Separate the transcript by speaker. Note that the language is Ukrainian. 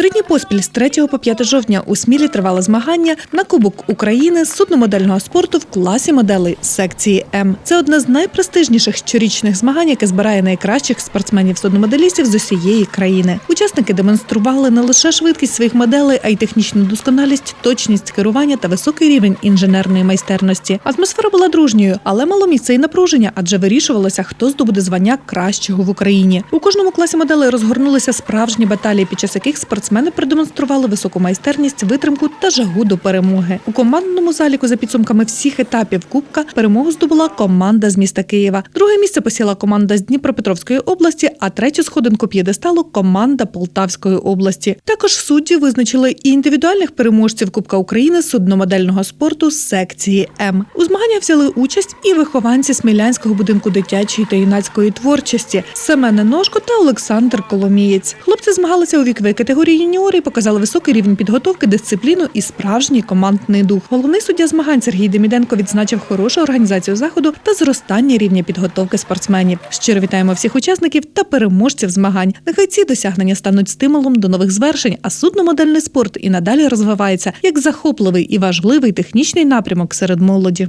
Speaker 1: Три дні поспіль з 3 по 5 жовтня у Смілі тривали змагання на Кубок України судномодельного спорту в класі моделей секції М. Це одне з найпрестижніших щорічних змагань, яке збирає найкращих спортсменів судномоделістів з усієї країни. Учасники демонстрували не лише швидкість своїх моделей, а й технічну досконалість, точність керування та високий рівень інженерної майстерності. Атмосфера була дружньою, але мало місця і напруження, адже вирішувалося, хто здобуде звання кращого в Україні. У кожному класі моделей розгорнулися справжні баталії, під час яких спортсмени продемонстрували високу майстерність, витримку та жагу до перемоги. У командному заліку за підсумками всіх етапів Кубка перемогу здобула команда з міста Києва. Друге місце посіла команда з Дніпропетровської області, а третю сходинку п'єдесталу команда Полтавської області. Також судді визначили і індивідуальних переможців Кубка України судномодельного спорту з секції М. У змаганнях взяли участь і вихованці Смілянського будинку дитячої та юнацької творчості Семен Ножко та Олександр Коломієць. Хлопці змагалися у віковій категорії юніори показали високий рівень підготовки, дисципліну і справжній командний дух. Головний суддя змагань Сергій Деміденко відзначив хорошу організацію заходу та зростання рівня підготовки спортсменів. Щиро вітаємо всіх учасників та переможців змагань. Нехай ці досягнення стануть стимулом до нових звершень, а судномодельний спорт і надалі розвивається як захопливий і важливий технічний напрямок серед молоді.